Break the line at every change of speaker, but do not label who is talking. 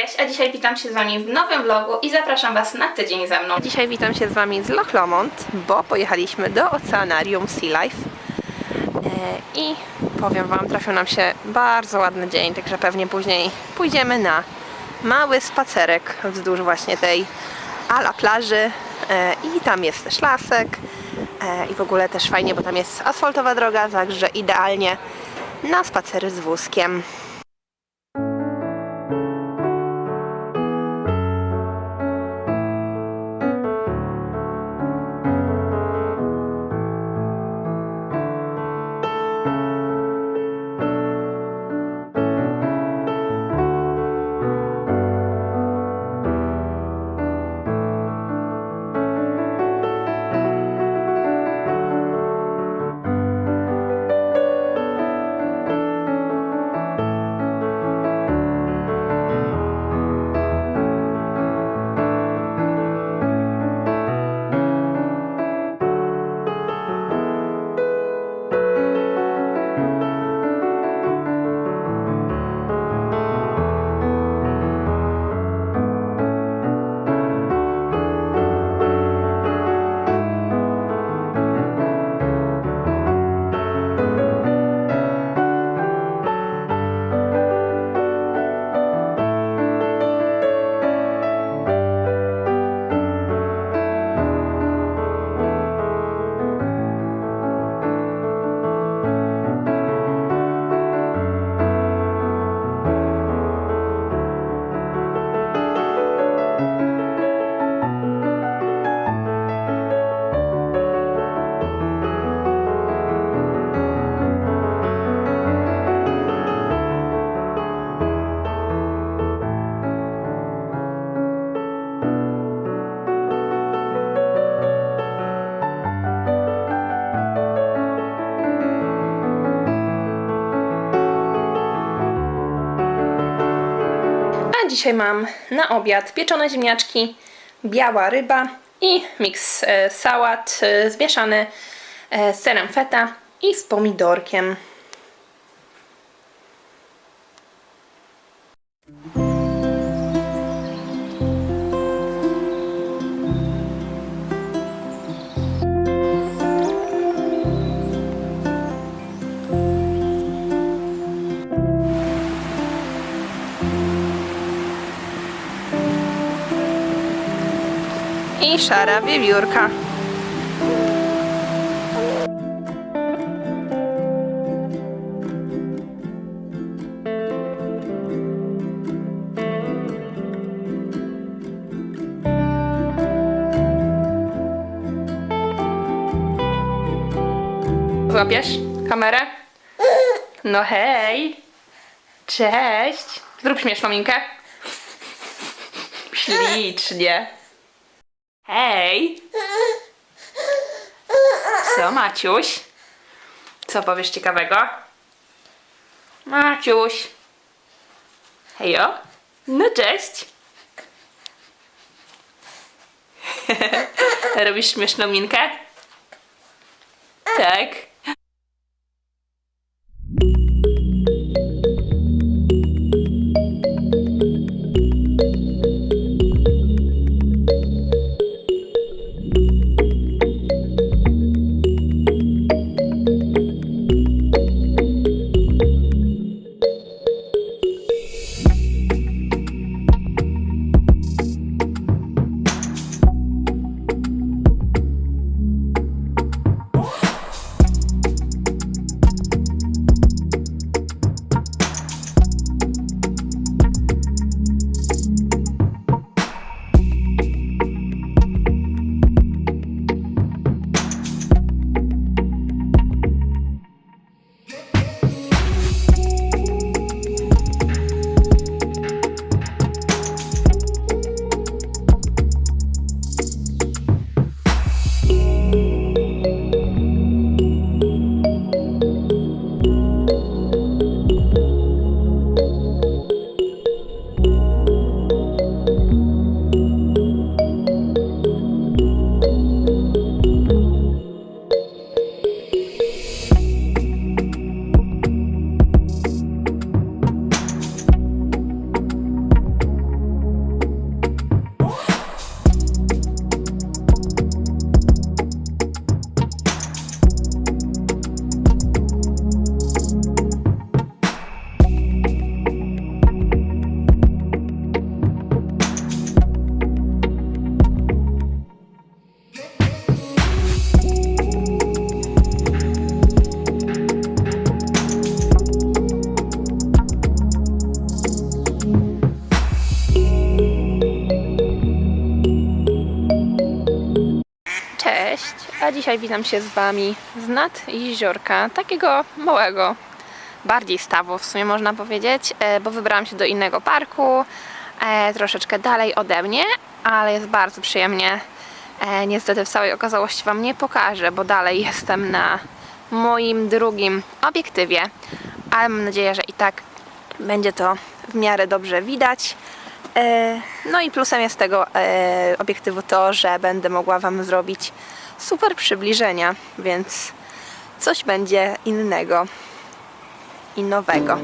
Cześć, a dzisiaj witam się z Wami w nowym vlogu i zapraszam Was na tydzień ze mną.
Dzisiaj witam się z Wami z Loch Lomond, bo pojechaliśmy do Oceanarium Sea Life e, i powiem Wam, trafił nam się bardzo ładny dzień, także pewnie później pójdziemy na mały spacerek wzdłuż właśnie tej ala plaży e, i tam jest też lasek e, i w ogóle też fajnie, bo tam jest asfaltowa droga, także idealnie na spacery z wózkiem.
Dzisiaj mam na obiad pieczone ziemniaczki, biała ryba i miks e, sałat e, zmieszany e, z serem feta i z pomidorkiem.
I szara wiewiórka.
Złapiesz kamerę? No hej! Cześć! Zrób śmieszną minkę. Ślicznie. Hej! Co, Maciuś? Co powiesz ciekawego? Maciuś! Hejo! No cześć! Robisz śmieszną minkę? Tak. Cześć! A dzisiaj witam się z Wami z nad jeziorka, takiego małego, bardziej stawu w sumie można powiedzieć, e, bo wybrałam się do innego parku, e, troszeczkę dalej ode mnie, ale jest bardzo przyjemnie. E, Niestety w całej okazałości Wam nie pokażę, bo dalej jestem na moim drugim obiektywie, ale mam nadzieję, że i tak będzie to w miarę dobrze widać. No i plusem jest tego obiektywu to, że będę mogła Wam zrobić super przybliżenia, więc coś będzie innego i nowego.